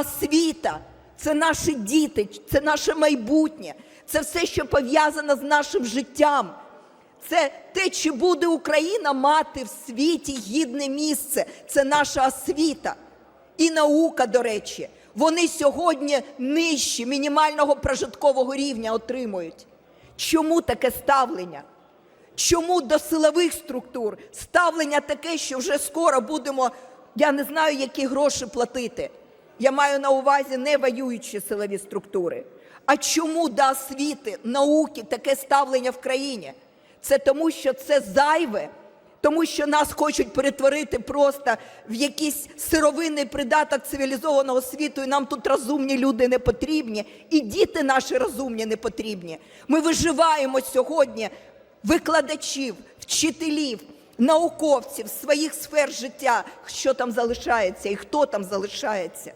освіта, це наші діти, це наше майбутнє, це все, що пов'язано з нашим життям. Це те, чи буде Україна мати в світі гідне місце. Це наша освіта і наука, до речі. Вони сьогодні нижче мінімального прожиткового рівня отримують. Чому таке ставлення? Чому до силових структур ставлення таке, що вже скоро будемо, я не знаю, які гроші платити. Я маю на увазі не воюючі силові структури. А чому до освіти, науки таке ставлення в країні? Це тому, що це зайве, тому що нас хочуть перетворити просто в якийсь сировинний придаток цивілізованого світу, і нам тут розумні люди не потрібні, і діти наші розумні не потрібні. Ми виживаємо сьогодні викладачів, вчителів, науковців своїх сфер життя, що там залишається і хто там залишається.